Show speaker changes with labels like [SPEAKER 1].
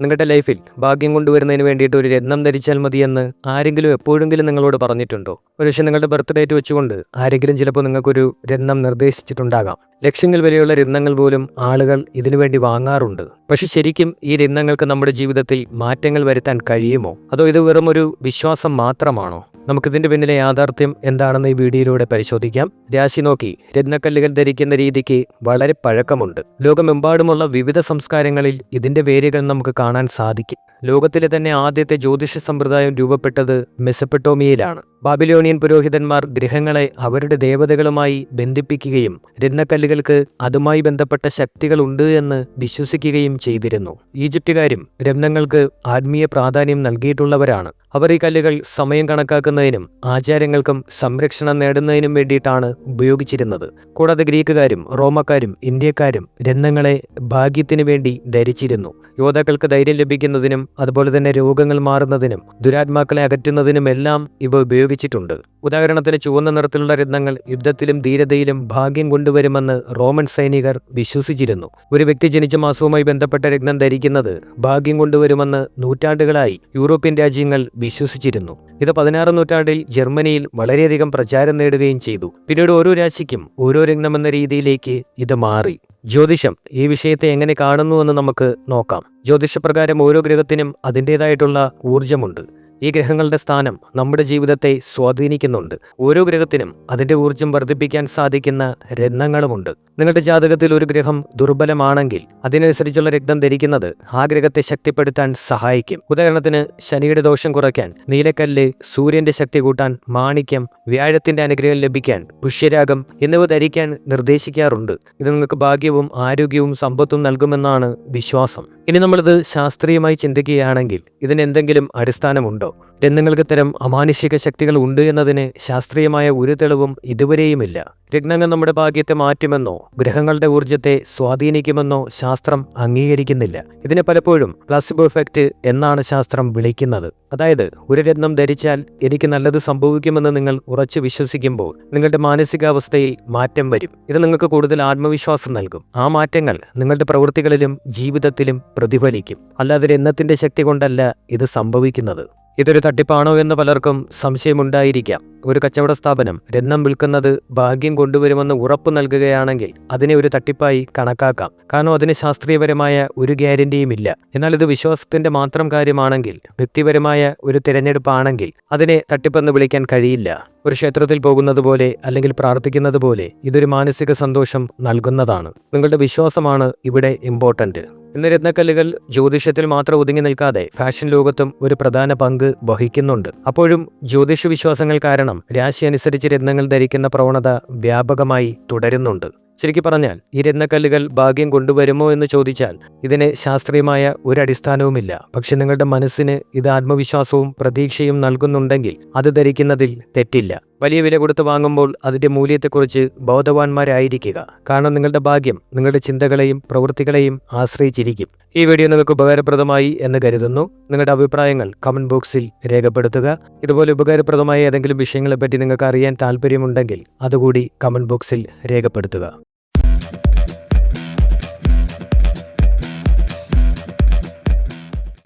[SPEAKER 1] നിങ്ങളുടെ ലൈഫിൽ ഭാഗ്യം കൊണ്ടുവരുന്നതിന് വേണ്ടിയിട്ട് ഒരു രത്നം ധരിച്ചാൽ മതിയെന്ന് ആരെങ്കിലും എപ്പോഴെങ്കിലും നിങ്ങളോട് പറഞ്ഞിട്ടുണ്ടോ? ഒരുപക്ഷെ നിങ്ങളുടെ ബർത്ത്ഡേറ്റ് വെച്ചുകൊണ്ട് ആരെങ്കിലും ചിലപ്പോൾ നിങ്ങൾക്കൊരു രത്നം നിർദ്ദേശിച്ചിട്ടുണ്ടാകാം. ലക്ഷങ്ങൾ വിലയുള്ള രത്നങ്ങൾ പോലും ആളുകൾ ഇതിനുവേണ്ടി വാങ്ങാറുണ്ട്. പക്ഷെ ശരിക്കും ഈ രത്നങ്ങൾക്ക് നമ്മുടെ ജീവിതത്തിൽ മാറ്റങ്ങൾ വരുത്താൻ കഴിയുമോ? അതോ ഇത് വെറും ഒരു വിശ്വാസം മാത്രമാണോ? നമുക്കിതിന്റെ പിന്നിലെ യാഥാർത്ഥ്യം എന്താണെന്ന് ഈ വീഡിയോയിലൂടെ പരിശോധിക്കാം. രാശി നോക്കി. രത്നക്കല്ലുകൾ ധരിക്കുന്ന രീതിക്ക് വളരെ പഴക്കമുണ്ട്. ലോകമെമ്പാടുമുള്ള വിവിധ സംസ്കാരങ്ങളിൽ ഇതിന്റെ വേരുകൾ നമുക്ക് കാണാൻ സാധിക്കും. ലോകത്തിലെ തന്നെ ആദ്യത്തെ ജ്യോതിഷ സമ്പ്രദായം രൂപപ്പെട്ടത് മെസപ്പട്ടോമിയയിലാണ് ബാബിലോണിയൻ പുരോഹിതന്മാർ ഗ്രഹങ്ങളെ അവരുടെ ദേവതകളുമായി ബന്ധിപ്പിക്കുകയും രത്നക്കല്ലുകൾക്ക് അതുമായി ബന്ധപ്പെട്ട ശക്തികളുണ്ട് എന്ന് വിശ്വസിക്കുകയും ചെയ്തിരുന്നു. ഈജിപ്തുകാരും രത്നങ്ങൾക്ക് ആത്മീയ പ്രാധാന്യം നൽകിയിട്ടുള്ളവരാണ്. അവർ ഈ കല്ലുകൾ സമയം കണക്കാക്കുന്നതിനും ആചാരങ്ങൾക്കും സംരക്ഷണം നേടുന്നതിനും വേണ്ടിയിട്ടാണ് ഉപയോഗിച്ചിരുന്നത്. കൂടാതെ ഗ്രീക്കുകാരും റോമക്കാരും ഇന്ത്യക്കാരും രത്നങ്ങളെ ഭാഗ്യത്തിനു വേണ്ടി ധരിച്ചിരുന്നു. യോദ്ധാക്കൾക്ക് ധൈര്യം ലഭിക്കുന്നതിനും അതുപോലെ തന്നെ രോഗങ്ങൾ മാറുന്നതിനും ദുരാത്മാക്കളെ അകറ്റുന്നതിനുമെല്ലാം ഇവ ഉപയോഗിച്ചിട്ടുണ്ട് ഉദാഹരണത്തിന് ചുവന്ന നിറത്തിലുള്ള രത്നങ്ങൾ യുദ്ധത്തിലും ധീരതയിലും ഭാഗ്യം കൊണ്ടുവരുമെന്ന് റോമൻ സൈനികർ വിശ്വസിച്ചിരുന്നു. ഒരു വ്യക്തി ജനിച്ച മാസവുമായി ബന്ധപ്പെട്ട രത്നം ധരിക്കുന്നത് ഭാഗ്യം കൊണ്ടുവരുമെന്ന് നൂറ്റാണ്ടുകളായി യൂറോപ്യൻ രാജ്യങ്ങൾ വിശ്വസിച്ചിരുന്നു. ഇത് പതിനാറ് നൂറ്റാണ്ടിൽ ജർമ്മനിയിൽ വളരെയധികം പ്രചാരം നേടുകയും ചെയ്തു. പിന്നീട് ഓരോ രാശിക്കും ഓരോ രത്നമെന്ന രീതിയിലേക്ക് ഇത് മാറി. ജ്യോതിഷം ഈ വിഷയത്തെ എങ്ങനെ കാണുന്നുവെന്ന് നമുക്ക് നോക്കാം. ജ്യോതിഷപ്രകാരം ഓരോ ഗ്രഹത്തിനും അതിന്റെതായിട്ടുള്ള ഊർജമുണ്ട് ഈ ഗ്രഹങ്ങളുടെ സ്ഥാനം നമ്മുടെ ജീവിതത്തെ സ്വാധീനിക്കുന്നുണ്ട്. ഓരോ ഗ്രഹത്തിനും അതിന്റെ ഊർജം വർദ്ധിപ്പിക്കാൻ സാധിക്കുന്ന രത്നങ്ങളുമുണ്ട്. നിങ്ങളുടെ ജാതകത്തിൽ ഒരു ഗ്രഹം ദുർബലമാണെങ്കിൽ അതിനനുസരിച്ചുള്ള രക്തം ധരിക്കുന്നത് ആ ഗ്രഹത്തെ ശക്തിപ്പെടുത്താൻ സഹായിക്കും. ഉദാഹരണത്തിന് ശനിയുടെ ദോഷം കുറയ്ക്കാൻ നീലക്കല്ല് സൂര്യന്റെ ശക്തി കൂട്ടാൻ മാണിക്യം വ്യാഴത്തിന്റെ അനുഗ്രഹം ലഭിക്കാൻ പുഷ്യരാഗം എന്നിവ ധരിക്കാൻ നിർദ്ദേശിക്കാറുണ്ട്. ഇത് നിങ്ങൾക്ക് ഭാഗ്യവും ആരോഗ്യവും സമ്പത്തും നൽകുമെന്നാണ് വിശ്വാസം. ഇനി നമ്മളിത് ശാസ്ത്രീയമായി ചിന്തിക്കുകയാണെങ്കിൽ ഇതിന് എന്തെങ്കിലും അടിസ്ഥാനമുണ്ടോ? രത്നങ്ങൾക്ക് തരം അമാനുഷിക ശക്തികൾ ഉണ്ട് എന്നതിന് ശാസ്ത്രീയമായ ഒരു തെളിവും ഇതുവരെയുമില്ല. രത്നങ്ങൾ നമ്മുടെ ഭാഗ്യത്തെ മാറ്റുമെന്നോ ഗ്രഹങ്ങളുടെ ഊർജത്തെ സ്വാധീനിക്കുമെന്നോ ശാസ്ത്രം അംഗീകരിക്കുന്നില്ല. ഇതിനെ പലപ്പോഴും പ്ലസിബോ എഫക്റ്റ് എന്നാണ് ശാസ്ത്രം വിളിക്കുന്നത്. അതായത് ഒരു രത്നം ധരിച്ചാൽ എനിക്ക് നല്ലത് സംഭവിക്കുമെന്ന് നിങ്ങൾ ഉറച്ചു വിശ്വസിക്കുമ്പോൾ നിങ്ങളുടെ മാനസികാവസ്ഥയിൽ മാറ്റം വരും. ഇത് നിങ്ങൾക്ക് കൂടുതൽ ആത്മവിശ്വാസം നൽകും. ആ മാറ്റങ്ങൾ നിങ്ങളുടെ പ്രവൃത്തികളിലും ജീവിതത്തിലും പ്രതിഫലിക്കും. അല്ലാതെ രത്നത്തിന്റെ ശക്തി കൊണ്ടല്ല ഇത് സംഭവിക്കുന്നത്. ഇതൊരു തട്ടിപ്പാണോ എന്ന് പലർക്കും സംശയമുണ്ടായിരിക്കാം. ഒരു കച്ചവട സ്ഥാപനം രത്നം വിൽക്കുന്നത് ഭാഗ്യം കൊണ്ടുവരുമെന്ന് ഉറപ്പു നൽകുകയാണെങ്കിൽ അതിനെ ഒരു തട്ടിപ്പായി കണക്കാക്കാം. കാരണം അതിന് ശാസ്ത്രീയപരമായ ഒരു ഗ്യാരണ്ടിയും ഇല്ല എന്നാൽ ഇത് വിശ്വാസത്തിന്റെ മാത്രം കാര്യമാണെങ്കിൽ വ്യക്തിപരമായ ഒരു തിരഞ്ഞെടുപ്പാണെങ്കിൽ അതിനെ തട്ടിപ്പെന്ന് വിളിക്കാൻ കഴിയില്ല. ഒരു ക്ഷേത്രത്തിൽ പോകുന്നത് പോലെ അല്ലെങ്കിൽ പ്രാർത്ഥിക്കുന്നത് പോലെ ഇതൊരു മാനസിക സന്തോഷം നൽകുന്നതാണ്. നിങ്ങളുടെ വിശ്വാസമാണ് ഇവിടെ ഇമ്പോർട്ടന്റ് ഇന്ന് രത്നക്കല്ലുകൾ ജ്യോതിഷത്തിൽ മാത്രം ഒതുങ്ങി നിൽക്കാതെ ഫാഷൻ ലോകത്തും ഒരു പ്രധാന പങ്ക് വഹിക്കുന്നുണ്ട്. അപ്പോഴും ജ്യോതിഷ വിശ്വാസങ്ങൾ കാരണം രാശി അനുസരിച്ച് രത്നങ്ങൾ ധരിക്കുന്ന പ്രവണത വ്യാപകമായി തുടരുന്നുണ്ട്. ശരിക്കു പറഞ്ഞാൽ ഈ രത്നക്കല്ലുകൾ ഭാഗ്യം കൊണ്ടുവരുമോ എന്ന് ചോദിച്ചാൽ ഇതിന് ശാസ്ത്രീയമായ ഒരു അടിസ്ഥാനവുമില്ല. പക്ഷെ നിങ്ങളുടെ മനസ്സിന് ഇത് ആത്മവിശ്വാസവും പ്രതീക്ഷയും നൽകുന്നുണ്ടെങ്കിൽ അത് ധരിക്കുന്നതിൽ തെറ്റില്ല. വലിയ വില കൊടുത്ത് വാങ്ങുമ്പോൾ അതിന്റെ മൂല്യത്തെക്കുറിച്ച് ബോധവാന്മാരായിരിക്കുക. കാരണം നിങ്ങളുടെ ഭാഗ്യം നിങ്ങളുടെ ചിന്തകളെയും പ്രവൃത്തികളെയും ആശ്രയിച്ചിരിക്കും. ഈ വീഡിയോ നിങ്ങൾക്ക് ഉപകാരപ്രദമായി എന്ന് കരുതുന്നു. നിങ്ങളുടെ അഭിപ്രായങ്ങൾ കമന്റ് ബോക്സിൽ രേഖപ്പെടുത്തുക. ഇതുപോലെ ഉപകാരപ്രദമായ ഏതെങ്കിലും വിഷയങ്ങളെപ്പറ്റി നിങ്ങൾക്ക് അറിയാൻ താല്പര്യമുണ്ടെങ്കിൽ അതുകൂടി കമന്റ് ബോക്സിൽ രേഖപ്പെടുത്തുക.